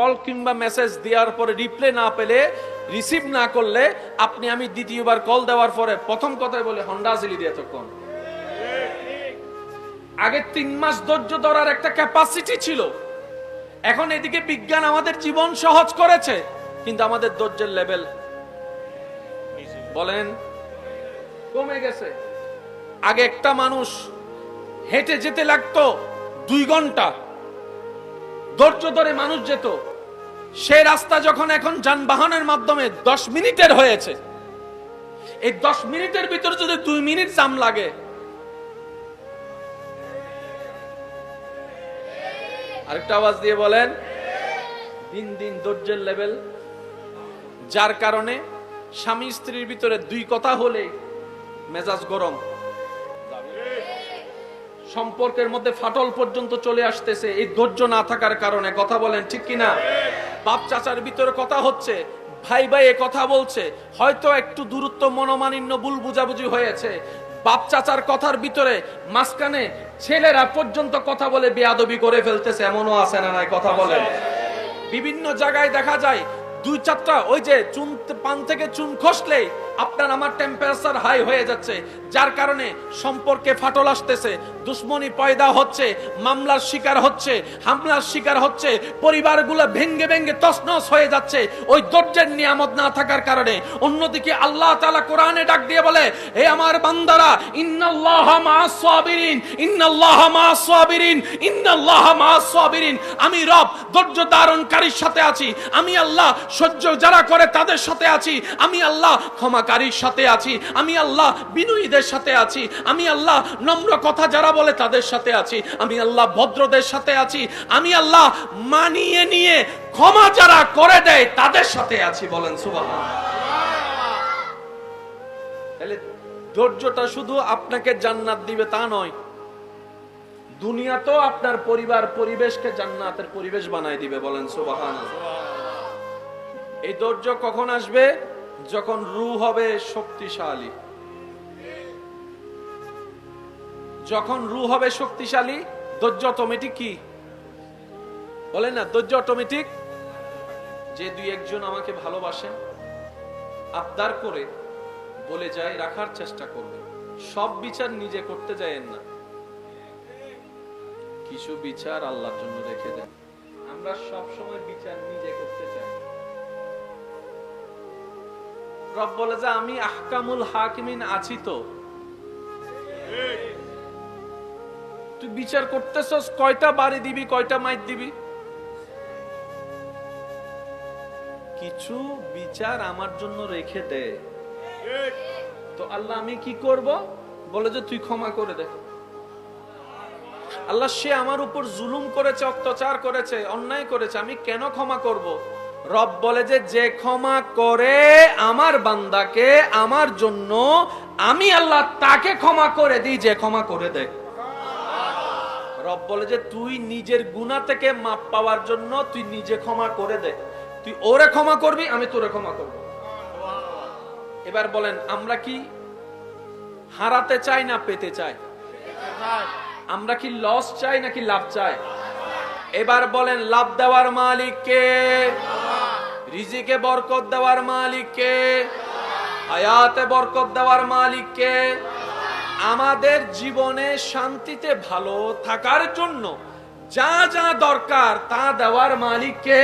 Call কিংবা message দেওয়ার পরে রিপ্লে না পেলে, রিসিভ না করলে আপনি আমি দ্বিতীয়বার কল দেওয়ার পরে প্রথম কথায় বলে, হন্ডা জিলি দিয়ে তখন আগে তিন মাস ধৈর্য ধরার একটা ক্যাপাসিটি ছিল। এখন এদিকে বিজ্ঞান আমাদের জীবন সহজ করেছে, কিন্তু আমাদের ধৈর্যের লেভেল বলেন কমে গেছে। আগে একটা মানুষ হেঁটে যেতে লাগতো দুই ঘণ্টা, ধৈর্য ধরে মানুষ যেত। সে রাস্তা যখন এখন যানবাহনের মাধ্যমে দশ মিনিটের হয়েছে, এই দশ মিনিটের ভিতরে যদি দুই মিনিট জাম লাগে, আরেকটা আওয়াজ দিয়ে বলেন, দিন দিন ধৈর্যের লেভেল, যার কারণে স্বামী স্ত্রীর ভিতরে দুই কথা হলে মেজাজ গরম। সম্পর্কের মধ্যে ফাটল পর্যন্ত চলে আসতেছে, এই ধৈর্য না থাকার কারণে। কথা বলেন ঠিক কিনা? বাপ চাচার ভিতরে কথা হচ্ছে, ভাই ভাই এ কথা বলছে, হয়তো একটু দূরত্ব মনোমানিন্য ভুল বুঝাবুঝি হয়েছে। বাপ চাচার কথার ভিতরে মাঝখানে ছেলেরা পর্যন্ত কথা বলে বেয়াদবি করে ফেলতেছে, এমনও আছে না নাই কথা বলে? বিভিন্ন জায়গায় দেখা যায়, দুই চারটা ওই যে চুন, পান থেকে চুন খসলেই আপনার আমার টেম্পারেচার হাই হয়ে যাচ্ছে, যার কারণে সম্পর্কে ফাটল আসতেছে, দুশ্মনী পয়দা হচ্ছে, মামলার শিকার হচ্ছে, হামলার শিকার হচ্ছে, পরিবারগুলো ভেঙ্গে ভেঙ্গে তছনছ হয়ে যাচ্ছে, ওই ধৈর্যের নিয়ামত না থাকার কারণে। অন্যদিকে আল্লাহ তালা কোরআনে ডাক দিয়ে বলে, হে আমার বান্দারা, ইন্নাল্লাহ মাআস সাবিরিন, ইন্নাল্লাহ মাআস সাবিরিন মাআস সাবিরিন। আমি রব, ধৈর্য ধারণকারীর সাথে আছি। আমি আল্লাহ, সহ্য যারা করে তাদের সাথে আছি। আমি আল্লাহ ক্ষমাকারীর সাথে আছি, আমি আল্লাহ বিনয়ীদের সাথে আছি, আমি আল্লাহ নম্র কথা যারা বলে তাদের সাথে আছি, আমি আল্লাহ ভদ্রদের সাথে আছি, আমি আল্লাহ মানিয়ে নিয়ে ক্ষমা যারা করে দেয় তাদের সাথে আছি বলেন সুবহান তাহলে ধৈর্যটা শুধু আপনাকে জান্নাত দিবে তা নয়, দুনিয়াতেও আপনার পরিবার পরিবেশকে জান্নাতের পরিবেশ বানাই দিবে বলেন সুবহান এই ধৈর্য কখন আসবে? যখন রু হবে শক্তিশালী। যখন রু হবে শক্তিশালী, ধৈর্য অটোমেটিক কি? বলেন না, ধৈর্য অটোমেটিক যে দুই একজন আমাকে ভালোবাসেন, আবদার করে বলে যায়, রাখার চেষ্টা করবে। সব বিচার নিজে করতে যায়েন না। কিছু বিচার আল্লাহর জন্য রেখে দেন। আমরা সব সময় বিচার নিজে করতে চাই। রব বলে যে আমি আহকামুল হাকিমিন আছি তো। তুই বিচার করতেছস, কয়টা বাড়ি দিবি, কয়টা মাইর দিবি? কিছু বিচার আমার জন্য রেখে দে। তো আল্লাহ, আমি কি করব? বলে যে তুই ক্ষমা করে দে। আল্লাহ, সে আমার উপর জুলুম করেছে, অত্যাচার করেছে, অন্যায় করেছে, আমি কেন ক্ষমা করব? রব বলে যে যে ক্ষমা করে আমার বান্দাকে, আমার জন্য, আমি আল্লাহ তাকে ক্ষমা করে দিই, যে ক্ষমা করে দেয়। রব বলে যে, তুই নিজের গুণা থেকে মাপ পাওয়ার জন্য তুই নিজে ক্ষমা করে দে। তুই ওরে ক্ষমা করবি, আমি তোরে ক্ষমা করব। এবার বলেন, আমরা কি হারাতে চাই না পেতে চাই? আমরা কি লস চাই নাকি লাভ চাই? এবার বলেন, লাভ দেওয়ার মালিক কে রিজিকে বরকত দেওয়ার মালিক কে হায়াতে বরকত দেওয়ার মালিক কে আমাদের জীবনে শান্তিতে ভালো থাকার জন্য যা যা দরকার তা দেওয়ার মালিক কে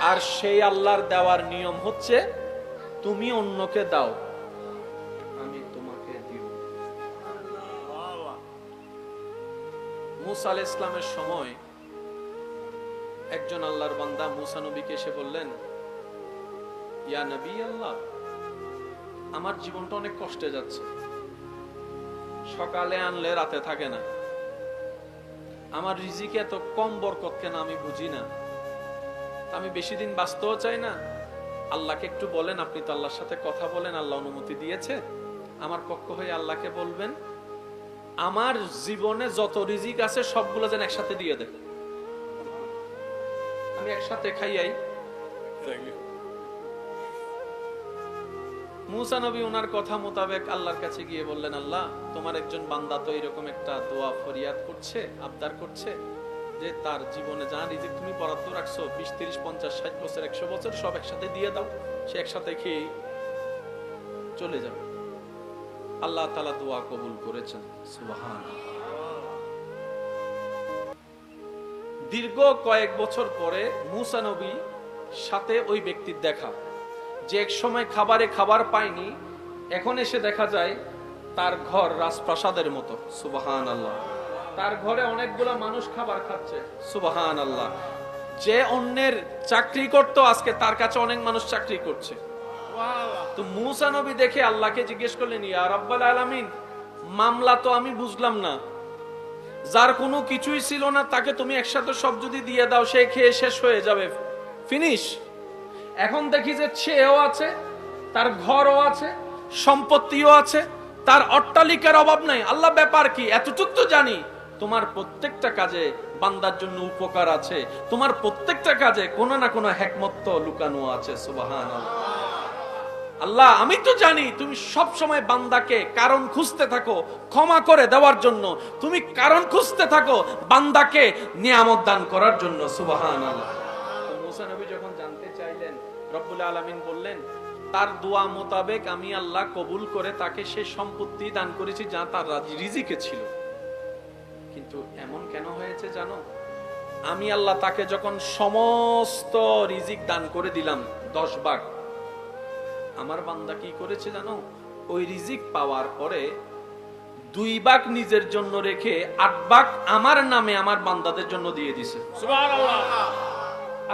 আর সেই আল্লাহর দেওয়ার নিয়ম হচ্ছে তুমি অন্যকে দাও, আমি তোমাকে দিব মুসা ইসলামের সময় একজন আল্লাহর বান্দা মুসা নবীকে এসে বললেন, ইয়া নবী আল্লাহ, আমার জীবনটা অনেক কষ্টে যাচ্ছে। সকালে আনলে রাতে থাকে না। আমার রিজিক এত কম বরকত কেন আমি বুঝি না। আমি বেশি দিন বাঁচতেও চাই না। আল্লাহকে একটু বলেন, আপনি তো আল্লাহর সাথে কথা বলেন, আল্লাহ অনুমতি দিয়েছে। আমার পক্ষ হয়ে আল্লাহকে বলবেন, আমার জীবনে যত রিজিক আছে সবগুলো যেন একসাথে দিয়ে দেয় আমি একসাথে খাইয়াই মুসা নবী ওনার কথা মোতাবেক আল্লাহর কাছে গিয়ে বললেন আল্লাহ তোমার একজন বান্দা তো এরকম একটা দোয়া ফরিয়াদ করছে আবদার করছে যে তার জীবনে যা রিজিক তুমি বরাদ্দ রাখছো বিশ তিরিশ পঞ্চাশ ষাট বছর একশো বছর সব একসাথে দিয়ে দাও সে একসাথে খেয়ে চলে যাবে। আল্লাহ তালা দোয়া কবুল করেছেন। সুবাহান দীর্ঘ কয়েক বছর পরে মুসা নবী সাথে ওই ব্যক্তির দেখা। যে এক সময় খাবারে খাবার পায়নি, এখন এসে দেখা যায় তার ঘর রাজপ্রাসাদের মতো। সুবাহান আল্লাহ তার ঘরে অনেকগুলা মানুষ খাবার খাচ্ছে। সুবাহান আল্লাহ যে অন্যের চাকরি করতো, আজকে তার কাছে অনেক মানুষ চাকরি করছে। তো মুসা নবী দেখে আল্লাহকে জিজ্ঞেস করলেন, ইয়া রাব্বাল আলামিন, মামলা তো আমি বুঝলাম না। যার কোনো কিছুই ছিল না, তাকে তুমি একসাথে সব যদি দিয়ে দাও, সে খেয়ে শেষ হয়ে যাবে। ফিনিশ এখন দেখি যে ছেও আছে, তার ঘরও আছে, সম্পত্তিও আছে, তার অট্টালিকার অভাব নাই। আল্লাহ, ব্যাপার কি? এতটুক তো জানি। তোমার প্রত্যেকটা কাজে বান্দার জন্য উপকার আছে। তোমার প্রত্যেকটা কাজে কোনো না কোনো হ্যাকমত্ত লুকানো আছে সুবাহান আল্লাহ আমি তো জানি তুমি সব সময় বান্দাকে কারণ খুঁজতে থাকো, ক্ষমা করে দেওয়ার জন্য। তুমি কারণ খুঁজতে থাকো, বান্দাকে নিয়ামত দান করার জন্য সুবাহান আল্লাহ মুসা নবী যখন জানতে চাইলেন, রব্বুল আলামিন বললেন, তার দোয়া মোতাবেক আমি আল্লাহ কবুল করে তাকে সে সম্পত্তি দান করেছি যা তার রাজি- রিজিকে ছিল। কিন্তু এমন কেন হয়েছে জানো? আমি আল্লাহ তাকে যখন সমস্ত রিজিক দান করে দিলাম, দশ ভাগ আমার বান্দা কি করেছে জানো? ওই রিজিক পাওয়ার পরে দুই বাক নিজের জন্য রেখে আট বাক আমার নামে আমার বান্দাদের জন্য দিয়ে দিছে।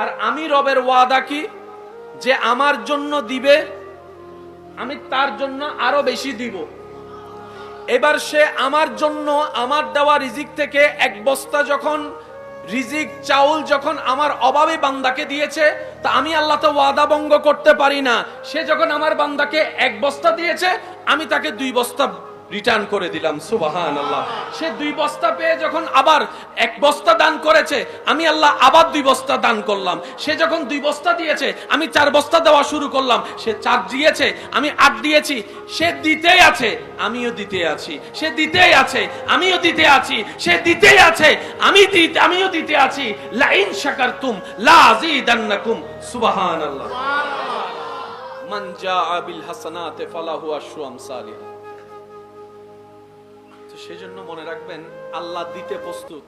আর আমি রবের ওয়াদা কি? যে আমার জন্য দিবে আমি তার জন্য আরও বেশি দিব। এবার সে আমার জন্য আমার দেওয়া রিজিক থেকে এক বস্তা যখন রিজিক চাউল যখন আমার অভাবে বান্দাকে দিয়েছে, তা আমি আল্লাহ তো ওয়াদা ভঙ্গ করতে পারি না। সে যখন আমার বান্দাকে এক বস্তা দিয়েছে, আমি তাকে দুই বস্তা রিটার্ন করে দিলাম সুবাহান আল্লাহ সে দুই বস্তা পেয়ে যখন আবার এক বস্তা দান করেছে আমি আল্লাহ আবার দুই বস্তা দান করলাম। সে যখন দুই বস্তা দিয়েছে আমি চার বস্তা দেওয়া শুরু করলাম। সে চার দিয়েছে আমি আট দিয়েছি। সে দিতেই আছে আমিও দিতে আছি। সে দিতেই আছে আমিও দিতে আছি। সে দিতেই আছে আমি দিতে আমিও দিতে আছি। লাইন শাকারতুম লা আযীদান্নাকুম সুবহানাল্লাহ। মান জাআ বিল হাসানাতি ফালাহু আশরু আমসালিহা। সেজন্য মনে রাখবেন আল্লাহ দিতে প্রস্তুত।